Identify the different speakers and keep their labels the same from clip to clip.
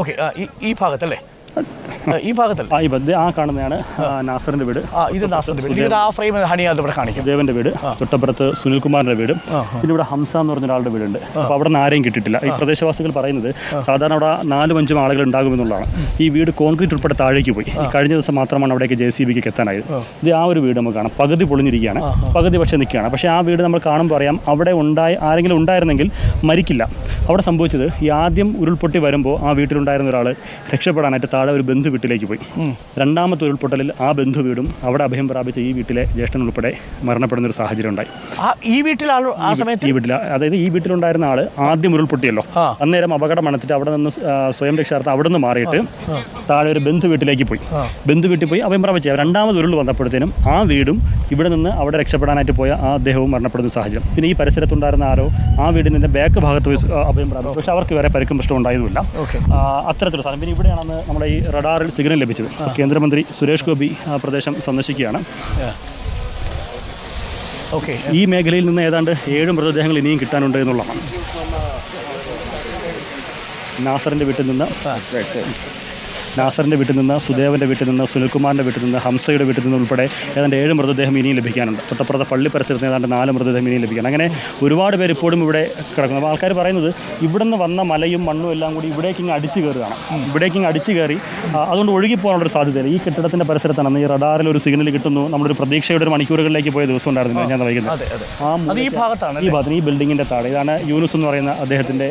Speaker 1: Okay ഈ ഭാഗത്തല്ലേ? ഈ ഭാഗത്തല്ലേ?
Speaker 2: ആ ഈ ബദ്ധ ആ കാണുന്നതാണ് നാസറിന്റെ വീട്.
Speaker 1: ആ ഇത് നാസറിന്റെ വീട്. ഇത് ആ ഫ്രെയിം ഇവിടെ കാണിക്കും.
Speaker 2: ദേവന്റെ വീട് തൊട്ടപ്പുറത്ത് സുനിൽകുമാറിന്റെ വീടും. പിന്നെ ഇവിടെ ഹംസ എന്ന് പറഞ്ഞ ഒരാളുടെ വീടുണ്ട്. അപ്പോൾ അവിടെ നിന്ന് ആരെയും കിട്ടിയിട്ടില്ല. ഈ പ്രദേശവാസികൾ പറയുന്നത് സാധാരണ അവിടെ നാലും അഞ്ചും ആളുകൾ ഉണ്ടാകുമെന്നുള്ളതാണ് ഈ വീട് കോൺക്രീറ്റ് ഉൾപ്പെടെ താഴേക്ക് പോയി. ഈ കഴിഞ്ഞ ദിവസം മാത്രമാണ് അവിടേക്ക് ജെ സി ബിക്ക് എത്താനായത്. ഇത് ആ ഒരു വീട് നമുക്ക് കാണാം. പകുതി പൊളിഞ്ഞിരിക്കുകയാണ്. പകുതി പക്ഷേ നിൽക്കുകയാണ്. പക്ഷേ ആ വീട് നമ്മൾ കാണുമ്പോൾ അറിയാം അവിടെ ഉണ്ടായി ആരെങ്കിലും ഉണ്ടായിരുന്നെങ്കിൽ മരിക്കില്ല. അവിടെ സംഭവിച്ചത് ഈ ആദ്യം ഉരുൾപൊട്ടി വരുമ്പോൾ ആ വീട്ടിലുണ്ടായിരുന്ന ഒരാൾ രക്ഷപ്പെടാനായിട്ട് താഴെ ഒരു ബന്ധു വീട്ടിലേക്ക് പോയി. രണ്ടാമത്തെ ഉരുൾപൊട്ടലിൽ ആ ബന്ധു വീടും അവിടെ അഭയം പ്രാപിച്ച ഈ വീട്ടിലെ ജ്യേഷ്ഠൻ ഉൾപ്പെടെ മരണപ്പെടുന്ന ഒരു സാഹചര്യം ഉണ്ടായി.
Speaker 1: ഈ വീട്ടിൽ ആ സമയത്ത്?
Speaker 2: ഈ വീട്ടിൽ അതായത് ഈ വീട്ടിലുണ്ടായിരുന്ന ആൾ ആദ്യം ഉരുൾപൊട്ടിയല്ലോ. അന്നേരം അപകടം അണച്ചിട്ട് അവിടെ നിന്ന് സ്വയം രക്ഷാർത്ഥം അവിടെ നിന്ന് മാറിയിട്ട് താഴെ ഒരു ബന്ധു വീട്ടിലേക്ക് പോയി. ബന്ധു വീട്ടിൽ പോയി അഭയം പ്രാപിച്ച. രണ്ടാമത് ഉരുൾ വന്നപ്പോഴത്തേനും ആ വീടും ഇവിടെ നിന്ന് അവിടെ രക്ഷപ്പെടാനായിട്ട് പോയ ആ അദ്ദേഹവും മരണപ്പെടുന്ന സാഹചര്യം. പിന്നെ ഈ പരിസരത്തുണ്ടായിരുന്ന ആരോ ആ വീടിന്റെ ബാക്ക് ഭാഗത്ത് പോയി അഭയം പ്രാപിച്ചു. പക്ഷെ അവർക്ക് വേറെ പരിക്കും പ്രശ്നം ഉണ്ടായതുമില്ല. അത്തരത്തിലുള്ള സ്ഥലം പിന്നെ ഇവിടെയാണ് നമ്മുടെ ഈ റഡാറിൽ സിഗ്നൽ ലഭിച്ചത്. കേന്ദ്രമന്ത്രി സുരേഷ് ഗോപി ആ പ്രദേശം സന്ദർശിക്കുകയാണ്.
Speaker 1: ഓക്കെ.
Speaker 2: ഈ മേഖലയിൽ നിന്ന് ഏതാണ്ട് ഏഴ് മൃതദേഹങ്ങൾ ഇനിയും കിട്ടാനുണ്ട് എന്നുള്ളതാണ്. നാസറിന്റെ വീട്ടിൽ നിന്ന് നാസറിന്റെ വീട്ടിൽ നിന്ന് സുദേവന്റെ വീട്ടിൽ നിന്ന് സുനിൽകുമാറിന്റെ വീട്ടിൽ നിന്ന് ഹംസയുടെ വീട്ടിൽ നിന്ന് ഉൾപ്പെടെ ഏതാണ്ട് ഏഴ് മൃതദേഹം ഇനിയും ലഭിക്കാനുണ്ട്. തൊട്ടപ്പുറത്തെ പള്ളി പരിസരത്ത് ഏതാണ്ട് നാല് മൃതദേഹം ഇനിയും ലഭിക്കാൻ അങ്ങനെ ഒരുപാട് പേര് ഇപ്പോഴും ഇവിടെ കിടക്കുന്നു. അപ്പോൾ ആൾക്കാർ പറയുന്നത് ഇവിടെ നിന്ന് വന്ന മലയും മണ്ണും എല്ലാം കൂടി ഇവിടേക്ക് ഇങ്ങ് അടിച്ചു കയറുകയാണ്. ഇവിടേക്ക് ഇങ്ങ് അടിച്ചു കയറി. ഒഴുകി അതുകൊണ്ട് ഒഴുകിപ്പോകാനുള്ളൊരു സാധ്യതയില്ല. ഈ കെട്ടിടത്തിന്റെ പരിസരത്താണ്. അന്ന് ഈ റഡാറിൽ ഒരു സിഗ്നൽ കിട്ടുന്നു. നമ്മളൊരു പ്രതീക്ഷയുടെ ഒരു മണിക്കൂറുകളിലേക്ക് പോയ ദിവസം ഉണ്ടായിരുന്നു ഞാൻ വൈകുന്നത്
Speaker 1: ഈ ഭാഗത്താണ്
Speaker 2: ഈ ഭാഗത്ത് ഈ ബിൽഡിങ്ങിന്റെ താഴെ. ഇതാണ് യൂനുസ് എന്ന് പറയുന്ന അദ്ദേഹത്തിന്റെ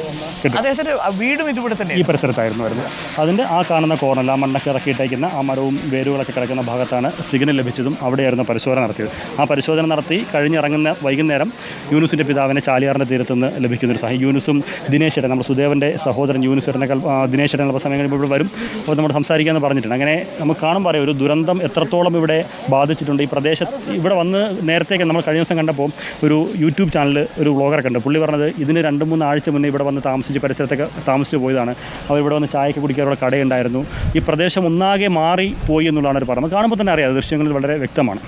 Speaker 1: വീടും ഇതുപോലെ തന്നെ
Speaker 2: ഈ പരിസരത്തായിരുന്നു അതിന്റെ അതിന്റെ ആ കാണുന്ന ആ മണ്ണൊക്കെ ഇറക്കിയിട്ടേക്കുന്ന ആ മരവും വേരുകളൊക്കെ കിടക്കുന്ന ഭാഗത്താണ് സിഗ്നൽ ലഭിച്ചതും അവിടെയായിരുന്നു പരിശോധന നടത്തിയത്. ആ പരിശോധന നടത്തി കഴിഞ്ഞിറങ്ങുന്ന വൈകുന്നേരം യൂനുസിന്റെ പിതാവിനെ ചാലിയാറിന്റെ തീരത്തുനിന്ന് ലഭിക്കുന്ന ഒരു സഹി യൂനുസും ദിനേശ്വരൻ നമ്മുടെ സുദേവന്റെ സഹോദരൻ യൂനുസ്വരനെ ദിനേശ്വരൻ അല്പ സമയം കഴിയുമ്പോൾ ഇവിടെ വരും. അപ്പോൾ നമ്മൾ സംസാരിക്കാമെന്ന് പറഞ്ഞിട്ടുണ്ട്. അങ്ങനെ നമുക്ക് കാണും അറിയാം ഒരു ദുരന്തം എത്രത്തോളം ഇവിടെ ബാധിച്ചിട്ടുണ്ട്. ഈ പ്രദേശത്ത് ഇവിടെ വന്ന് നേരത്തേക്ക് നമ്മൾ കഴിഞ്ഞ ദിവസം കണ്ടപ്പോൾ ഒരു യൂട്യൂബ് ചാനൽ ഒരു വ്ളോഗറെ കണ്ടു. പുള്ളി പറഞ്ഞത് ഇതിന് രണ്ട് മൂന്ന് ആഴ്ച മുന്നേ ഇവിടെ വന്ന് താമസിച്ച് പരിസരത്തൊക്കെ താമസിച്ച് പോയതാണ്. അവർ ഇവിടെ വന്ന് ചായക്ക് കുടിക്കാറുള്ള കടയുണ്ടായിരുന്നു. ഈ പ്രദേശം ഒന്നാകെ മാറി പോയി എന്നുള്ളതാണ് ഒരു പറയുന്നത്. കാണുമ്പോൾ തന്നെ അറിയാം ദൃശ്യങ്ങളിൽ വളരെ വ്യക്തമാണ്.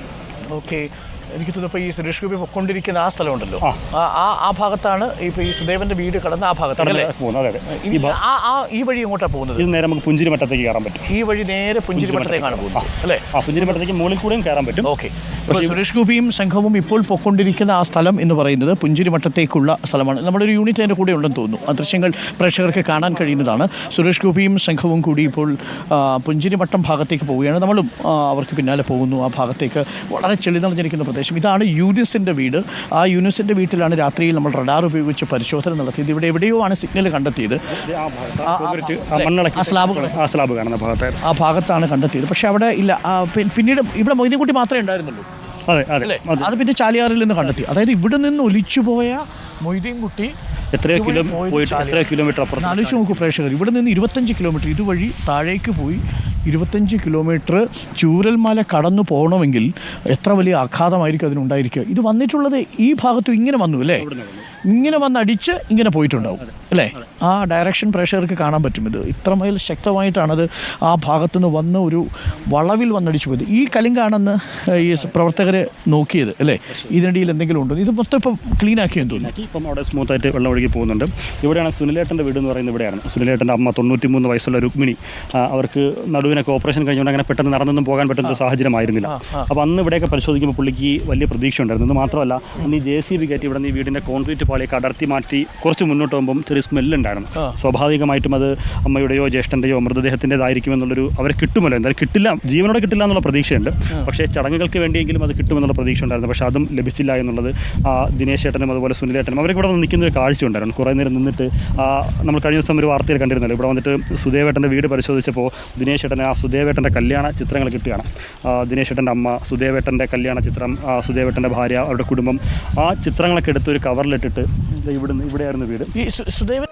Speaker 1: ഓക്കെ എനിക്ക് തോന്നുന്നു ഇപ്പോൾ ഈ സുരേഷ് ഗോപി പൊക്കൊണ്ടിരിക്കുന്ന ആ സ്ഥലമുണ്ടല്ലോ.
Speaker 2: ആ.
Speaker 1: ആ ഭാഗത്താണ് ഇപ്പോൾ ഈ സുദേവന്റെ വീട് കടന്ന ആ ഭാഗത്താണ് ആ ആ ഈ വഴി ഇങ്ങോട്ടാണ് പോകുന്നത്?
Speaker 2: ഇത് നേരെ നമുക്ക് പുഞ്ചിരിമട്ടത്തേക്ക് കയറാൻ പറ്റും.
Speaker 1: ഈ വഴി നേരെ പുഞ്ചിരിമട്ടത്തേക്കാണ് പോകുന്നത് അല്ലേ?
Speaker 2: ആ പുഞ്ചിരിമട്ടത്തേക്ക് മുകളിൽ കൂടെയും കയറാൻ പറ്റും.
Speaker 1: ഓക്കെ. അപ്പോൾ സുരേഷ് ഗോപിയും സംഘവും ഇപ്പോൾ പൊക്കൊണ്ടിരിക്കുന്ന ആ സ്ഥലം എന്ന് പറയുന്നത് പുഞ്ചിരിമട്ടത്തേക്കുള്ള സ്ഥലമാണ്. നമ്മുടെ ഒരു യൂണിറ്റ് അതിന്റെ കൂടെ ഉണ്ടെന്ന് തോന്നുന്നു. ആ ദൃശ്യങ്ങൾ പ്രേക്ഷകർക്ക് കാണാൻ കഴിയുന്നതാണ്. സുരേഷ് ഗോപിയും സംഘവും കൂടി ഇപ്പോൾ പുഞ്ചിരി പുഞ്ചിരിമട്ടം ഭാഗത്തേക്ക് പോവുകയാണ്. നമ്മളും അവർക്ക് പിന്നാലെ പോകുന്നു ആ ഭാഗത്തേക്ക്. വളരെ ചെളി നിറഞ്ഞിരിക്കുന്ന പ്രദേശം. ഇതാണ് യൂനിസിന്റെ വീട്. ആ യൂനിസിന്റെ വീട്ടിലാണ് രാത്രിയിൽ നമ്മൾ റഡാർ ഉപയോഗിച്ച് പരിശോധന നടത്തിയത്. ഇവിടെ എവിടെയോ ആണ് സിഗ്നൽ കണ്ടെത്തിയത്.
Speaker 2: ആ സ്ലാബ് കാണുന്ന
Speaker 1: ആ ഭാഗത്താണ് കണ്ടെത്തിയത്. പക്ഷേ അവിടെ ഇല്ല. പിന്നീട് ഇവിടെ മൊയ്തീൻകുട്ടി മാത്രമേ ഉണ്ടായിരുന്നുള്ളൂ.
Speaker 2: അതെ അതെ അത്.
Speaker 1: പിന്നെ ചാലിയാറിൽ നിന്ന് കണ്ടെത്തി. അതായത് ഇവിടെ നിന്ന് ഒലിച്ചുപോയ മൊയ്തീൻകുട്ടി
Speaker 2: കിലോ. എത്രയോ കിലോമീറ്റർ അപ്പുറം
Speaker 1: ആലോചിച്ച് നോക്കൂ പ്രേക്ഷകർ. ഇവിടെ നിന്ന് ഇരുപത്തഞ്ച് കിലോമീറ്റർ ഇതുവഴി താഴേക്ക് പോയി ഇരുപത്തഞ്ച് കിലോമീറ്റർ ചൂരൽമല കടന്നു പോകണമെങ്കിൽ എത്ര വലിയ ആഘാതമായിരിക്കും അതിനുണ്ടായിരിക്കുക? ഇത് വന്നിട്ടുള്ളത് ഈ ഭാഗത്തും ഇങ്ങനെ വന്നു അല്ലേ? ഇങ്ങനെ വന്ന് അടിച്ച് ഇങ്ങനെ പോയിട്ടുണ്ടാവും അല്ലേ? ആ ഡയറക്ഷൻ പ്രഷർക്ക് കാണാൻ പറ്റും ഇത്. ഇത്രമേൽ ശക്തമായിട്ടാണത് ആ ഭാഗത്തുനിന്ന് വന്ന് ഒരു വളവിൽ വന്നടിച്ചു പോയത്. ഈ കലിങ്കാണെന്ന് ഈ പ്രവർത്തകർ നോക്കിയത് അല്ലേ? ഇതിനിടയിൽ എന്തെങ്കിലും ഉണ്ടോ? ഇത് മൊത്തം ഇപ്പം ക്ലീൻ ആക്കിയെന്ന് തോന്നുന്നു.
Speaker 2: ഇപ്പം അവിടെ സ്മൂത്ത് ആയിട്ട് വെള്ളം ഒഴുകി പോകുന്നുണ്ട്. ഇവിടെയാണ് സുനിലേട്ടന്റെ വീട് എന്ന് പറയുന്നത് ഇവിടെയാണ്. സുനിലേട്ടന്റെ അമ്മ തൊണ്ണൂറ്റി മൂന്ന് വയസ്സുള്ള രുക്മിണി അവർക്ക് നടുവിനൊക്കെ ഓപ്പറേഷൻ കഴിഞ്ഞുകൊണ്ട് അങ്ങനെ പെട്ടെന്ന് നടന്നൊന്നും പോകാൻ പറ്റുന്ന സാഹചര്യമായിരുന്നില്ല. അപ്പോൾ അന്ന് ഇവിടെയൊക്കെ പരിശോധിക്കുമ്പോൾ പുള്ളിക്ക് വലിയ പ്രതീക്ഷ ഉണ്ടായിരുന്നു ഇത് മാത്രമല്ല അന്ന് ഈ ജെ സി ബി കയറ്റി ഇവിടെ നിന്ന് ഈ വീടിന്റെ കോൺക്രീറ്റ് പാളിയൊക്കെ അടർത്തി മാറ്റി കുറച്ച് മുന്നോട്ട് പോകുമ്പം ചെറിയ സ്മെല്ലുണ്ടായിരുന്നു സ്വാഭാവികമായിട്ടും അത് അമ്മയുടെയോ ജ്യേഷ്ഠന്റെയോ മൃതദേഹത്തിന്റെതായിരിക്കും എന്നുള്ളൊരു അവരെ കിട്ടുമല്ലോ. എന്തായാലും കിട്ടില്ല ജീവനോടെ കിട്ടില്ല എന്നുള്ള പ്രതീക്ഷയുണ്ട്. പക്ഷേ ചടങ്ങുകൾക്ക് വേണ്ടിയെങ്കിലും അത് കിട്ടുമെന്നുള്ള പ്രതീക്ഷ ഉണ്ടായിരുന്നു പക്ഷേ അതും ലഭിച്ചില്ല എന്നുള്ളത് ആ ദിനേശ് ഏട്ടനും അതുപോലെ സുനിലേട്ടനും അവരൊക്കെ ഇവിടെ നിൽക്കുന്ന ഒരു കാഴ്ച ഉണ്ടായിരുന്നു. കുറേ നേരം നിന്നിട്ട് ആ, നമ്മൾ കഴിഞ്ഞ ദിവസം ഒരു വാർത്തയിൽ കണ്ടിരുന്നല്ലോ. ഇവിടെ വന്നിട്ട് സുദേവേട്ടന്റെ വീട് പരിശോധിച്ചപ്പോൾ ദിനേശ് ഏട്ടനെ ആ സുദേവേട്ടന്റെ കല്യാണ ചിത്രങ്ങൾ കിട്ടുകയാണ് ദിനേശ് ഏട്ടന്റെ അമ്മ സുദേവേട്ടന്റെ കല്യാണ ചിത്രം ആ, സുദേവേട്ടന്റെ ഭാര്യ അവരുടെ കുടുംബം ആ ചിത്രങ്ങളൊക്കെ എടുത്ത് ഒരു കവറിലിട്ടിട്ട് ഇവിടുന്ന് ഇവിടെയായിരുന്നു വീട്.
Speaker 1: ഈ സുദേവൻ